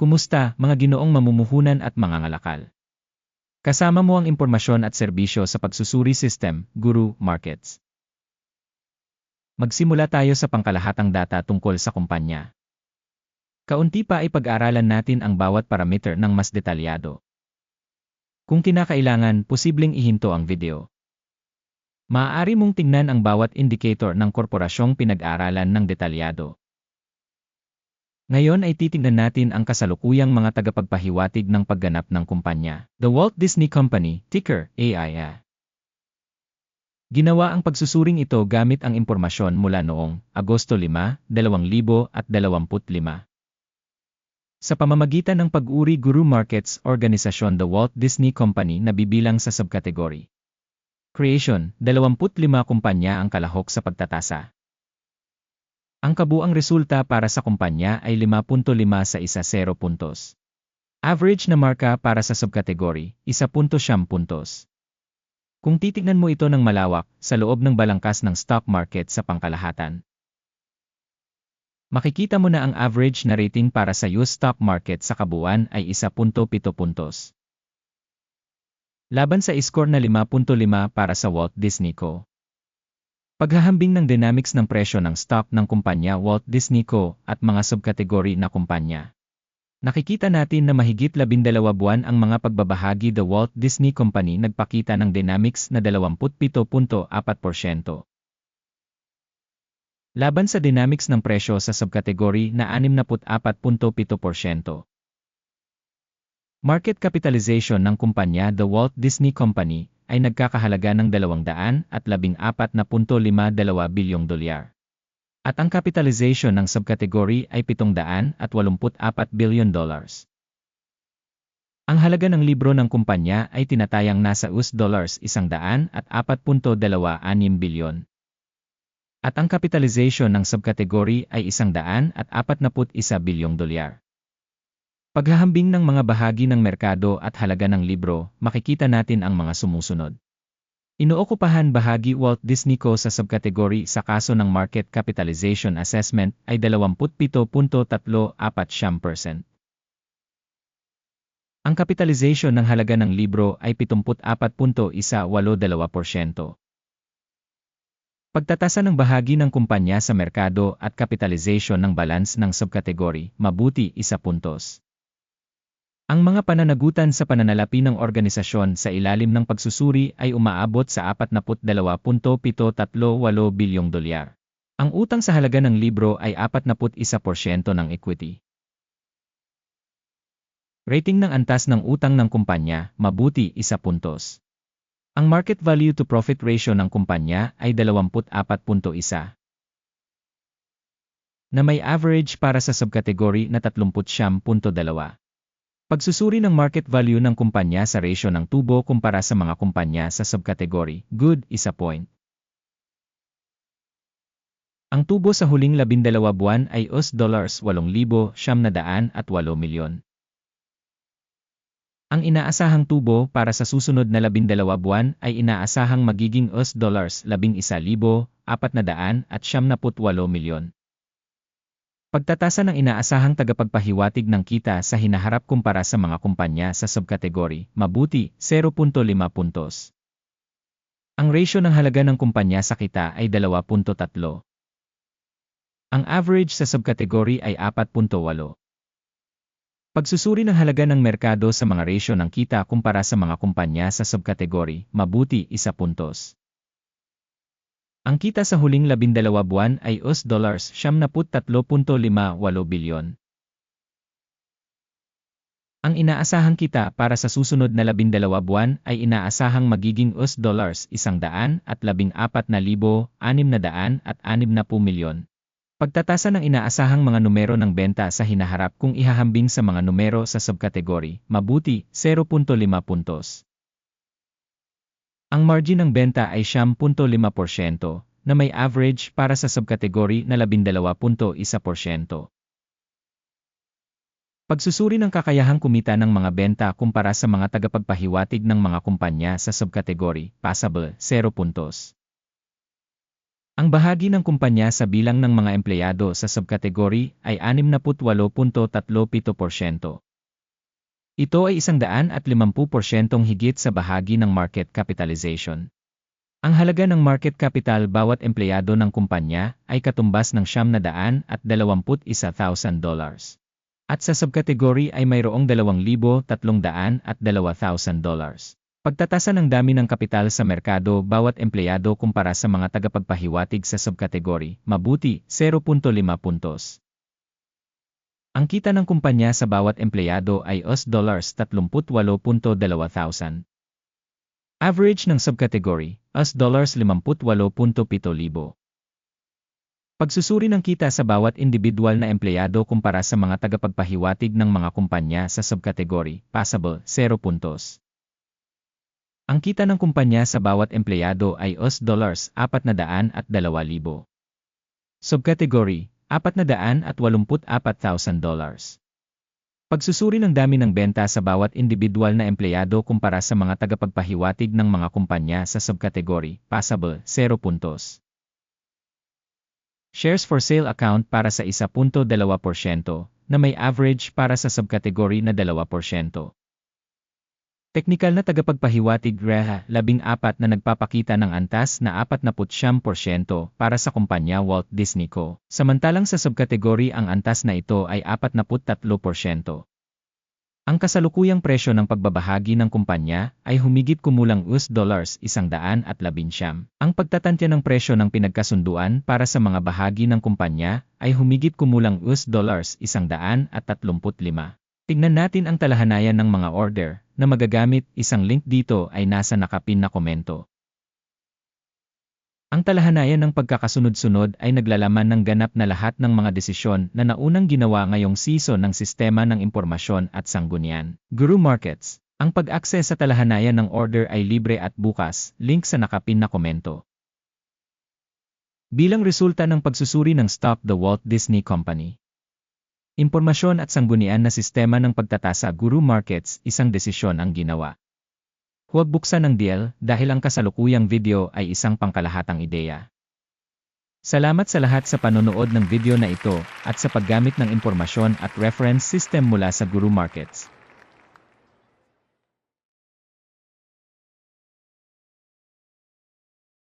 Kumusta, mga ginoong mamumuhunan at mga ngalakal? Kasama mo ang impormasyon at serbisyo sa pagsusuri system, Guru Markets. Magsimula tayo sa pangkalahatang data tungkol sa kumpanya. Kaunti pa ay pag-aralan natin ang bawat parameter ng mas detalyado. Kung kinakailangan, posibleng ihinto ang video. Maaari mong tingnan ang bawat indicator ng korporasyong pinag-aralan ng detalyado. Ngayon ay titingnan natin ang kasalukuyang mga tagapagpahiwatig ng pagganap ng kumpanya. The Walt Disney Company, ticker AIA. Ginawa ang pagsusuring ito gamit ang impormasyon mula noong Agosto 5, 2025. Sa pamamagitan ng pag-uri Guru Markets Organisasyon The Walt Disney Company na bibilang sa subkategory. Creation, 25 kumpanya ang kalahok sa pagtatasa. Ang kabuang resulta para sa kumpanya ay 5.5 sa isa 0 puntos. Average na marka para sa subkategory, 1.7 puntos. Kung titignan mo ito ng malawak, sa loob ng balangkas ng stock market sa pangkalahatan, makikita mo na ang average na rating para sa US stock market sa kabuuan ay 1.7 puntos. Laban sa score na 5.5 para sa Walt Disney Co. Paghahambing ng dynamics ng presyo ng stock ng kumpanya Walt Disney Co. at mga subkategory na kumpanya. Nakikita natin na mahigit 12 buwan ang mga pagbabahagi The Walt Disney Company nagpakita ng dynamics na 27.4%. Laban sa dynamics ng presyo sa subkategory na 64.7%. Market capitalization ng kumpanya The Walt Disney Company ay nagkakahalaga ng 214.52 bilyong dolyar. At ang capitalization ng subkategory ay 784 billion dollars. Ang halaga ng libro ng kumpanya ay tinatayang nasa US dollars 104.26 bilyon. At ang capitalization ng subkategory ay 141 bilyong dolyar. Paghahambing ng mga bahagi ng merkado at halaga ng libro, makikita natin ang mga sumusunod. Inookupahan bahagi Walt Disney Co sa subkategory sa kaso ng Market Capitalization Assessment ay 27.34%. Ang kapitalization ng halaga ng libro ay 74.182%. Pagtatasa ng bahagi ng kumpanya sa merkado at kapitalization ng balance ng subkategory, mabuti isa puntos. Ang mga pananagutan sa pananalapi ng organisasyon sa ilalim ng pagsusuri ay umaabot sa 42.738 bilyong dolyar. Ang utang sa halaga ng libro ay 41% ng equity. Rating ng antas ng utang ng kumpanya, mabuti isa puntos. Ang market value to profit ratio ng kumpanya ay 24.1 na may average para sa subkategory na 30.2. Pagsusuri ng market value ng kumpanya sa ratio ng tubo kumpara sa mga kumpanya sa subkategory, good, isa point. Ang tubo sa huling labindalawa buwan ay US dollars 8,708 milyon. Ang inaasahang tubo para sa susunod na labindalawa buwan ay inaasahang magiging US dollars 11,478 milyon. Pagtatasa ng inaasahang tagapagpahiwatig ng kita sa hinaharap kumpara sa mga kumpanya sa subkategory, mabuti, 0.5 puntos. Ang ratio ng halaga ng kumpanya sa kita ay 2.3. Ang average sa subkategory ay 4.8. Pagsusuri ng halaga ng merkado sa mga ratio ng kita kumpara sa mga kumpanya sa subkategory, mabuti, 1 puntos. Ang kita sa huling labindalawa buwan ay US dollars 73.58 bilyon. Ang inaasahang kita para sa susunod na labindalawa buwan ay inaasahang magiging US dollars 114,660 milyon. Pagtatasa ng inaasahang mga numero ng benta sa hinaharap kung ihahambing sa mga numero sa subkategory, mabuti, 0.5 puntos. Ang margin ng benta ay 10.5% na may average para sa subkategory na 12.1%. Pagsusuri ng kakayahang kumita ng mga benta kumpara sa mga tagapagpahiwatig ng mga kumpanya sa subkategory, passable, 0 puntos. Ang bahagi ng kumpanya sa bilang ng mga empleyado sa subkategory ay 68.37%. Ito ay 150% higit sa bahagi ng market capitalization. Ang halaga ng market capital bawat empleyado ng kumpanya ay katumbas ng siyam na daan at 21,000 dollars. At sa subkategory ay mayroong 2,300 at 2,000 dollars. Pagtatasa ng dami ng kapital sa merkado bawat empleyado kumpara sa mga tagapagpahiwatig sa subkategory, mabuti, 0.5 puntos. Ang kita ng kumpanya sa bawat empleyado ay US dollars 38.2,000. Average ng subcategory, US dollars 58.7,000. Pagsusuri ng kita sa bawat individual na empleyado kumpara sa mga tagapagpahiwatig ng mga kumpanya sa subcategory, passable, 0 puntos. Ang kita ng kumpanya sa bawat empleyado ay US dollars 400 at 2,000. Subcategory, 400 at 84,000 dollars. Pagsusuri ng dami ng benta sa bawat individual na empleyado kumpara sa mga tagapagpahiwatig ng mga kumpanya sa subcategory, passable, 0 puntos. Shares for sale account para sa 1.2% na may average para sa subcategory na 2%. Teknikal na tagapagpahiwatig REHA, labing apat na nagpapakita ng antas na 49% para sa kumpanya Walt Disney Co. Samantalang sa subkategory ang antas na ito ay 43%. Ang kasalukuyang presyo ng pagbabahagi ng kumpanya ay humigit kumulang US dollars 111. Ang pagtatantya ng presyo ng pinagkasunduan para sa mga bahagi ng kumpanya ay humigit kumulang US dollars 135. Tignan natin ang talahanayan ng mga order na magagamit, isang link dito ay nasa nakapin na komento. Ang talahanayan ng pagkakasunod-sunod ay naglalaman ng ganap na lahat ng mga desisyon na naunang ginawa ngayong season ng sistema ng impormasyon at sanggunian. Guru Markets. Ang pag-access sa talahanayan ng order ay libre at bukas, link sa nakapin na komento. Bilang resulta ng pagsusuri ng stock The Walt Disney Company, Impormasyon at sanggunian na sistema ng pagtatasa Guru Markets, isang desisyon ang ginawa. Huwag buksan ang deal dahil ang kasalukuyang video ay isang pangkalahatang ideya. Salamat sa lahat sa panonood ng video na ito at sa paggamit ng impormasyon at reference system mula sa Guru Markets.